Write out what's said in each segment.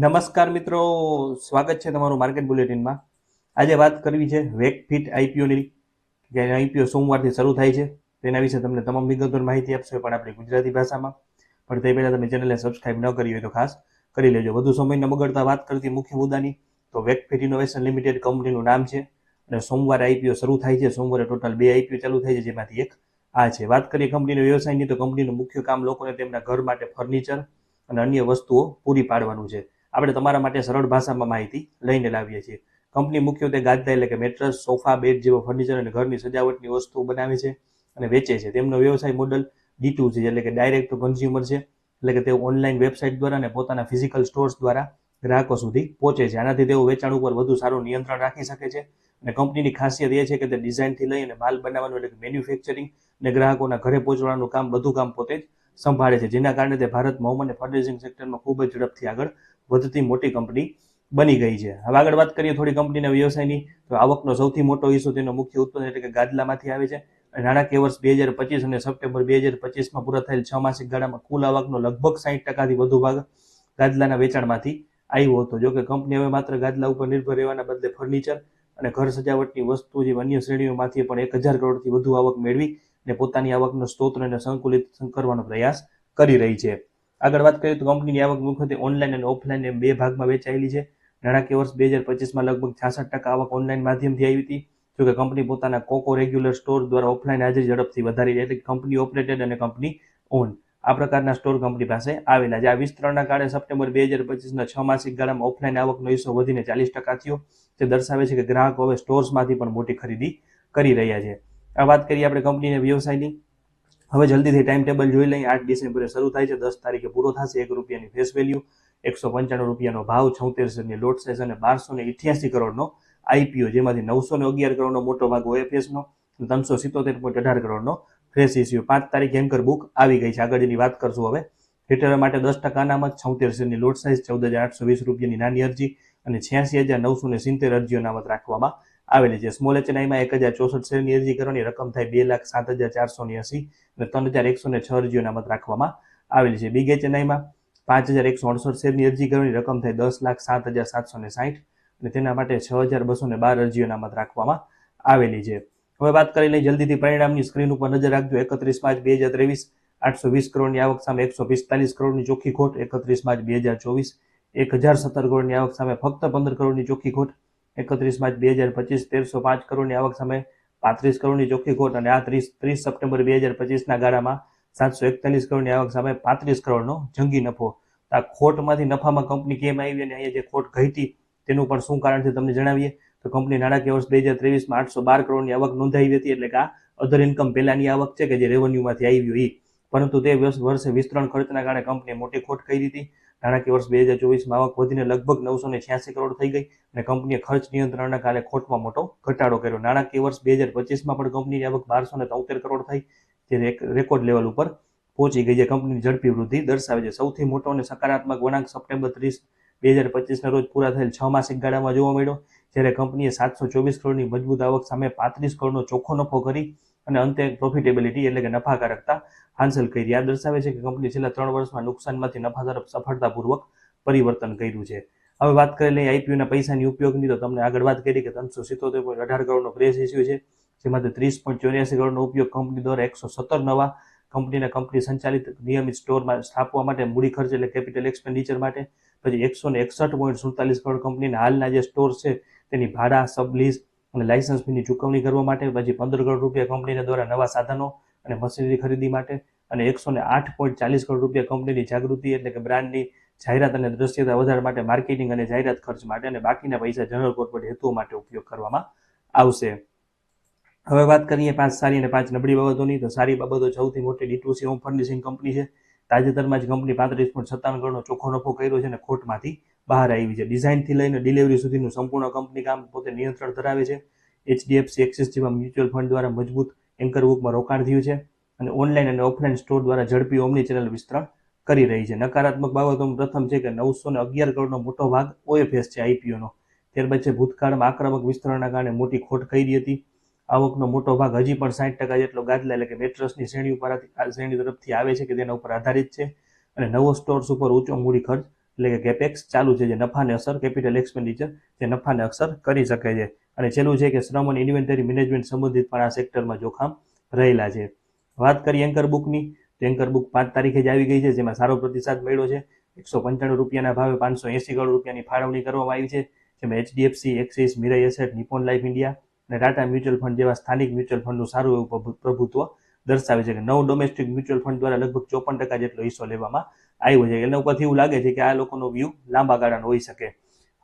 નમસ્કાર મિત્રો, સ્વાગત છે તમારું માર્કેટ બુલેટિનમાં આજે વાત કરવી છે વેકફિટ આઈપીઓની કે આઈપીઓ સોમવારથી શરૂ થાય છે. તેના વિશે તમને તમામ વિગતો માહિતી આપશે પણ આપણી ગુજરાતી ભાષામાં. પણ તે પહેલાં તમે ચેનલને સબસ્ક્રાઇબ ન કરી હોય તો ખાસ કરી લેજો. વધુ સમય ન બગડતા વાત કરતી મુખ્ય મુદ્દાની, તો વેકફિટ ઇનોવેશન લિમિટેડ કંપનીનું નામ છે. અને સોમવારે આઈપીઓ શરૂ થાય છે. સોમવારે ટોટલ બે આઈપીઓ ચાલુ થાય છે, જેમાંથી એક આ છે. વાત કરીએ કંપનીનો વ્યવસાયની, તો કંપનીનું મુખ્ય કામ લોકોને તેમના ઘર માટે ફર્નિચર અને અન્ય વસ્તુઓ પૂરી પાડવાનું છે. આપણે તમારા માટે સરળ ભાષામાં માહિતી લઈને લાવીએ છીએ. કંપની મુખ્યત્વે ગાદલા એટલે કે મેટ્રસ, સોફા, બેડ જેવા ફર્નિચર અને ઘરની સજાવટની વસ્તુઓ બનાવે છે અને વેચે છે. તેમનો વ્યવસાય મોડલ ડી ટુ છે એટલે કે ડાયરેક્ટ ટુ કન્ઝ્યુમર છે એટલે કે તેઓ ઓનલાઈન વેબસાઇટ દ્વારા અને પોતાના ફિઝિકલ સ્ટોર્સ દ્વારા ગ્રાહકો સુધી પહોંચે છે. આનાથી તેઓ વેચાણ ઉપર વધુ સારું નિયંત્રણ રાખી શકે છે અને કંપનીની ખાસિયત એ છે કે તે ડિઝાઇનથી લઈ અને માલ બનાવવાનું એટલે કે મેન્યુફેક્ચરિંગ અને ગ્રાહકોના ઘરે પહોંચવાનું કામ બધું કામ પોતે જ સંભાળે છે, જેના કારણે તે ભારત હોમ અને ફર્નિચિંગ સેક્ટરમાં ખૂબ જ ઝડપથી આગળ વધતી મોટી કંપની બની ગઈ છે. હવે આગળ વાત કરીએ થોડી કંપનીના વ્યવસાયની, તો આવકનો સૌથી મોટો હિસ્સો તેનો મુખ્ય ઉત્પાદન એટલે કે ગાદલામાંથી આવે છે. નાણાકીય વર્ષ બે હજાર પચીસ અને સપ્ટેમ્બર બે હજાર પચીસમાં પૂરા થયેલ છ માસિક ગાળામાં કુલ આવકનો લગભગ સાહીઠ ટકાથી વધુ ભાગ ગાદલાના વેચાણમાંથી આવ્યો હતો. જોકે કંપની હવે માત્ર ગાદલા ઉપર નિર્ભર રહેવાના બદલે ફર્નિચર અને ઘર સજાવટની વસ્તુ જેવી અન્ય શ્રેણીઓમાંથી પણ એક હજાર કરોડથી વધુ આવક મેળવી અને પોતાની આવકનો સ્ત્રોતને સંકુલિત કરવાનો પ્રયાસ કરી રહી છે. આગળ વાત કરીએ તો કંપનીની આવક મુખ્યત્વે ઓનલાઈન અને ઓફલાઈન બે ભાગમાં વેચાયેલી છે. નાણાકીય વર્ષ બે હજાર પચીસમાં લગભગ છાસઠ ટકા આવક ઓનલાઈન માધ્યમથી આવી હતી. જોકે કંપની પોતાના કોકો રેગ્યુલર સ્ટોર દ્વારા ઓફલાઈન હાજરી ઝડપથી વધારી એટલે કંપની ઓપરેટેડ અને કંપની ઓન આ પ્રકારના સ્ટોર કંપની પાસે આવેલા છે. આ વિસ્તરણના કારણે સપ્ટેમ્બર બે હજાર પચીસના છ માસિક ગાળામાં ઓફલાઈન આવકનો હિસ્સો વધીને ચાલીસ ટકા થયો. તે દર્શાવે છે કે ગ્રાહકો હવે સ્ટોર્સમાંથી પણ મોટી ખરીદી કરી રહ્યા છે. આ વાત કરીએ આપણે કંપનીના વ્યવસાયની. હવે જલ્દીથી ટાઈમ ટેબલ જોઈ લઈએ. આઠ ડિસેમ્બરે શરૂ થાય છે. દસ તારીખે પૂરો થશે. એક રૂપિયાની ફેસ વેલ્યુ એકસો પંચાણું રૂપિયાનો ભાવ છોતેરસોની લોટ સાઇઝ અને બારસો ને ઇઠ્યાસી કરોડનો આઈપીઓ જેમાંથી નવસો ને અગિયાર કરોડનો મોટો ભાગ ઓએફએસનો ત્રણસો સિત્તોતેર પોઈન્ટ અઢાર કરોડનો ફ્રેશ ઇસ્યુ પાંચ તારીખ એન્કર બુક આવી ગઈ છે. આગળની વાત કરશું હવે. રિટેલર માટે દસ ટકા અનામત, છોતેર શેરની લોટ સાઇઝ ચૌદ હજાર આઠસો વીસ રૂપિયાની નાની અરજી અને છ્યાસી હજાર નવસો ને સિત્તેર અરજીઓ અનામત રાખવામાં આવેલી છે. સ્મોલ એચએનઆઈમાં એક હજાર ચોસઠ શેરની અરજી કરવાની રકમ થાય બે લાખ સાત હજાર ચારસો ને એસી અને ત્રણ હજાર એકસો ને છ અરજીઓ અનામત રાખવામાં આવેલી છે. બિગ એચએનઆઈમાં પાંચ હજાર એકસો અડસઠ શેરની અરજી કરવાની રકમ થાય દસ લાખ સાત હજાર સાતસો ને સાઠ અને તેના માટે છ હજાર બસો ને બાર અરજીઓ અનામત રાખવામાં આવેલી છે. હવે વાત કરી લઈ જલ્દીથી પરિણામની સ્ક્રીન ઉપર નજર રાખજો. એકત્રીસ પાંચ બે હજાર ત્રેવીસ, આઠસો વીસ કરોડની આવક સામે એકસો પિસ્તાલીસ કરોડની ચોખ્ખી ખોટ. એકત્રીસ માર્ચ બે હજાર ચોવીસ, એક હજાર સત્તર કરોડની આવક સામે ફક્ત પંદર કરોડની ચોખ્ખી ખોટ. એકત્રીસ માર્ચ બે હજાર પચીસ તેરસો પાંચ કરોડની આવક સામે પાંત્રીસ કરોડની ચોખ્ખી ખોટ અને આ ત્રીસ ત્રીસ સપ્ટેમ્બર બે હજાર પચીસના ગાળામાં સાતસો એકતાલીસ કરોડની આવક સામે પાંત્રીસ કરોડનો જંગી નફો. આ ખોટમાંથી નફામાં કંપની કેમ આવી અને અહીંયા જે ખોટ ઘટી તેનું પણ શું કારણ છે તમને જણાવીએ? તો કંપની નાણાકીય વર્ષ બે હજાર ત્રેવીસમાં આઠસો બાર કરોડની આવક નોંધાવી હતી એટલે કે આ અધર ઇન્કમ પહેલાની આવક છે કે જે રેવન્યુમાંથી આવી હોય પરંતુ તે વર્ષે વિસ્તરણ ખર્ચના કારણે કંપનીએ મોટી ખોટ કરી હતી. નાણાકીય વર્ષ બે હજાર ચોવીસમાં આવક વધીને લગભગ નવસો ને છ્યાસી કરોડ થઈ ગઈ અને કંપનીએ ખર્ચ નિયંત્રણના કારણે ખોટમાં મોટો ઘટાડો કર્યો. નાણાકીય વર્ષ બે હજાર પચીસમાં પણ કંપનીની આવક બારસો ને તોતેર કરોડ થઈ. જે રેકોર્ડ લેવલ ઉપર પહોંચી ગઈ, જે કંપનીની ઝડપી વૃદ્ધિ દર્શાવે છે. સૌથી મોટો અને સકારાત્મક વળાંક સપ્ટેમ્બર ત્રીસ બે હજાર પચીસના રોજ પૂરા થયેલ છ માસિક ગાળામાં જોવા મળ્યો, જ્યારે કંપનીએ સાતસો ચોવીસ કરોડની મજબૂત આવક સામે પાંત્રીસ કરોડનો ચોખ્ખો નફો કરી અને અંતે પ્રોફિટેબિલિટી એટલે કે નફાકારકતા હાંસલ કરી. આ દર્શાવે છે કે કંપની છેલ્લા ત્રણ વર્ષમાં નુકસાનમાંથી નફા તરફ સફળતાપૂર્વક પરિવર્તન કર્યું છે. હવે વાત કરીને આઈપીઓના પૈસાની ઉપયોગની, તો તમને આગળ વાત કરી કે ત્રણસો સિત્તોતેર પોઈન્ટ અઢાર કરોડનો પ્રેસ ઇસ્યુ છે, જેમાંથી ત્રીસ પોઈન્ટ ચોર્યાસી કરોડનો ઉપયોગ કંપની દ્વારા એકસો સત્તર નવા કંપનીના કંપની સંચાલિત નિયમિત સ્ટોરમાં સ્થાપવા માટે મૂડી ખર્ચ એટલે કેપિટલ એક્સપેન્ડિચર માટે. પછી એકસો ને એકસઠ પોઈન્ટ સુડતાલીસ કરોડ કંપનીના હાલના જે સ્ટોર છે, તેની ભાડા સબલીઝ અને લાયસન્સ ચૂકવણી કરવા માટે પછી પંદર કરોડ રૂપિયા કંપનીને દ્વારા નવા સાધનો અને મશીનરી ખરીદી માટે અને એકસો ને આઠ પોઈન્ટ ચાલીસ કરોડ રૂપિયા કંપનીની જાગૃતિ એટલે કે બ્રાન્ડની જાહેરાત અને દ્રશ્યતા વધારવા માટે માર્કેટિંગ અને જાહેરાત ખર્ચ માટે અને બાકીના પૈસા જનરલ કોર્પોરેટ હેતુઓ માટે ઉપયોગ કરવામાં આવશે. હવે વાત કરીએ પાંચ સારી અને પાંચ નબળી બાબતોની. તો સારી બાબતો સૌથી મોટી ડીટુસી હોમ ફર્નિશિંગ કંપની છે. તાજેતરમાં જ કંપની પાંત્રીસ પોઈન્ટ સત્તાવન કરોડનો ચોખ્ખો નફો કર્યો છે અને ખોટમાંથી બહાર આવી છે. ડિઝાઇનથી લઈને ડિલિવરી સુધીનું સંપૂર્ણ કંપની કામ પોતે નિયંત્રણ ધરાવે છે. એચડીએફસી એક્સિસ જેવા મ્યુચ્યુઅલ ફંડ દ્વારા મજબૂત એન્કર બુકમાં રોકાણ થયું છે અને ઓનલાઈન અને ઓફલાઈન સ્ટોર દ્વારા ઝડપી ઓમની ચેનલ વિસ્તરણ કરી રહી છે. નકારાત્મક બાબતોમાં પ્રથમ છે કે નવસો ને અગિયાર કરોડનો મોટો ભાગ ઓએફએસ છે આઈપીઓનો ત્યારબાદ છે ભૂતકાળમાં આક્રમક વિસ્તરણના કારણે મોટી ખોટ કરી હતી. આવકનો મોટો ભાગ હજી પણ સાઠ ટકા જેટલો ગાદલા એટલે કે મેટ્રસની શ્રેણી ઉપર શ્રેણી તરફથી આવે છે કે તેના ઉપર આધારિત છે અને નવો સ્ટોર્સ ઉપર ઊંચો મૂડી ખર્ચ એટલે કે કેપેક્સ ચાલુ છે, જે નફાને અસર કેપિટલ એક્સપેન્ડિચર જે નફાને અસર કરી શકે છે. અને છેલ્લું છે કે શ્રમ અને ઇન્વેન્ટરી મેનેજમેન્ટ સંબંધિત પણ આ સેક્ટરમાં જોખમ રહેલા છે. વાત કરીએ એન્કર બુકની તો એન્કર બુક પાંચ તારીખે જ આવી ગઈ છે, જેમાં સારો પ્રતિસાદ મળ્યો છે. એકસો પંચાણું રૂપિયાના ભાવે પાંચસો એંસી કરોડ રૂપિયાની ફાળવણી કરવામાં આવી છે, જેમાં HDFC, Axis Mirae asset, Nippon life India અને ટાટા મ્યુચ્યુઅલ ફંડ જેવા સ્થાનિક મ્યુચ્યુઅલ ફંડનું સારું એવું પ્રભુત્વ દર્શાવે છે કે નવ ડોમેસ્ટિક મ્યુચ્યુઅલ ફંડ દ્વારા લગભગ ચોપન ટકા જેટલો હિસ્સો લેવામાં આવ્યો છે. એના ઉપરથી એવું લાગે છે કે આ લોકોનો વ્યૂ લાંબા ગાળાનો હોઈ શકે.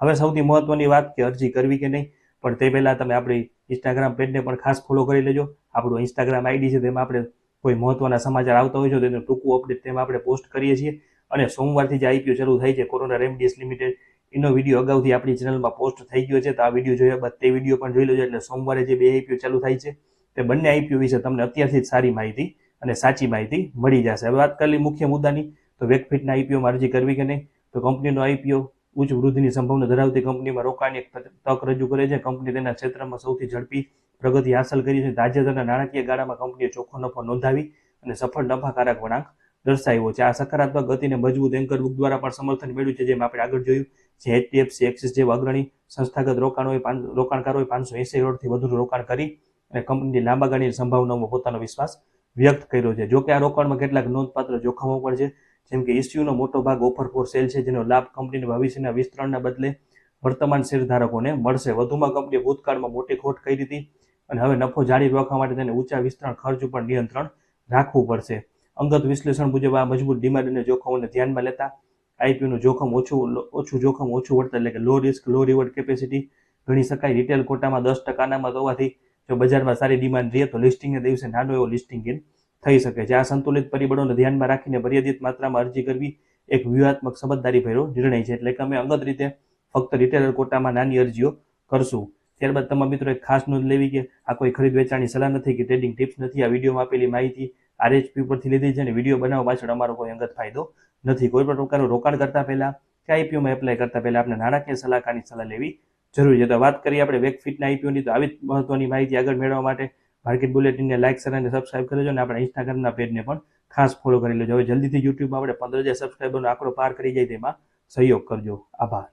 હવે સૌથી મહત્વની વાત કે અરજી કરવી કે નહીં, પણ તે પહેલાં તમે આપણી ઇન્સ્ટાગ્રામ પેજને પણ ખાસ ફોલો કરી લેજો. આપણું ઇન્સ્ટાગ્રામ આઈડી છે, તેમાં આપણે કોઈ મહત્વના સમાચાર આવતા હોય છે તેનું ટૂંકું અપડેટ તેમાં આપણે પોસ્ટ કરીએ છીએ. અને સોમવારથી જે આઈપીઓ શરૂ થાય છે, કોરોના રેમડીએસ લિમિટેડ, એનો વીડિયો અગાઉથી આપણી ચેનલમાં પોસ્ટ થઈ ગયો છે, તો આ વીડિયો જોયા બાદ તે વીડિયો પણ જોઈ લેજો. એટલે સોમવારે જે બે આઈપીઓ ચાલુ થાય છે, તે બંને આઈપીઓ વિશે તમને અત્યારથી જ સારી માહિતી અને સાચી માહિતી મળી જશે. હવે વાત કરી મુખ્ય મુદ્દાની તો વેકફિટના આઈપીઓમાં અરજી કરવી કે નહીં, તો કંપનીનો આઈપીઓ ઉચ્ચ વૃદ્ધિની સંભાવના ધરાવતી કંપનીમાં રોકાણની તક રજૂ કરે છે. કંપની તેના ક્ષેત્રમાં સૌથી ઝડપી પ્રગતિ હાંસલ કરી છે. તાજેતરના નાણાકીય ગાળામાં કંપનીએ ચોખ્ખો નફો નોંધાવી અને સફળ નફાકારક વળાંક દર્શાવ્યો છે. આ સકારાત્મક ગતિને મજબૂત એન્કર બુક દ્વારા પણ સમર્થન મેળવ્યું છે, જેમ આપણે આગળ જોયું જે એચડીએફસી એક્સિસ જેવા અગ્રણી સંસ્થાગત રોકાણોએ રોકાણકારોએ પાંચસો એસી કરોડથી વધુનું રોકાણ કરી અને કંપનીની લાંબા ગાળાની સંભાવનાઓમાં પોતાનો વિશ્વાસ વ્યક્ત કર્યો છે. જોકે આ રોકાણમાં કેટલાક નોંધપાત્ર જોખમો પણ છે. જેમ કે ઇસ્યુનો મોટો ભાગ ઓફર ફોર સેલ છે, જેનો લાભ કંપનીના ભવિષ્યના વિસ્તરણના બદલે વર્તમાન શેરધારકોને મળશે. વધુમાં કંપનીએ ભૂતકાળમાં મોટી ખોટ કરી હતી અને હવે નફો જાળવી રાખવા માટે તેને ઊંચા વિસ્તરણ ખર્ચ ઉપર નિયંત્રણ રાખવું પડશે. અંગત વિશ્લેષણ મુજબ આ મજબૂત ડિમાન્ડ અને જોખમોને ધ્યાનમાં લેતા આઈપીઓનું જોખમ ઓછું ઓછું જોખમ ઓછું વળતર એટલે કે low risk low reward capacity ગણી શકાય. રિટેલ કોટામાં દસ ટકાનામાં હોવાથી જો બજારમાં સારી ડિમાન્ડ રહે તો લિસ્ટિંગના દિવસે નાનો એવો લિસ્ટિંગ ગેઇન થઈ શકે છે. આ સંતુલિત પરિબળોને ધ્યાનમાં રાખીને મર્યાદિત માત્રામાં અરજી કરવી એક વ્યૂહાત્મક સમજદારી ભર્યો નિર્ણય છે. એટલે કે અમે અંગત રીતે ફક્ત રિટેલર કોટામાં નાની અરજીઓ કરશું. ત્યારબાદ તમામ મિત્રો એક ખાસ નોંધ લેવી કે આ કોઈ ખરીદ વેચાણની સલાહ નથી કે ટ્રેડિંગ ટિપ્સ નથી. આ વિડીયોમાં આપેલી માહિતી આરએચપી પરથી લીધી છે અને વીડિયો બનાવવા પાછળ અમારો કોઈ અંગત ફાયદો નથી. કોઈ પણ પ્રકારનું રોકાણ કરતા પહેલા કે આઈપીઓમાં એપ્લાય કરતા પહેલા આપણે નાણાકીય સલાહકારની સલાહ લેવી જરૂરી છે. તો વાત કરીએ આપણે વેકફિટના આઈપીઓની તો આવી જ મહત્વની માહિતી આગળ મેળવવા માટે માર્કેટ બુલેટિનને લાઇક, શેર અને સબસ્ક્રાઇબ કરી લેજો અને આપણા ઇન્સ્ટાગ્રામના પેજને પણ ખાસ ફોલો કરી લેજો. હવે જલ્દીથી યુટ્યુબમાં આપણે પંદર હજાર સબસ્ક્રાઈબરનો આંકડો પાર કરી જાય તેમાં સહયોગ કરજો. આભાર.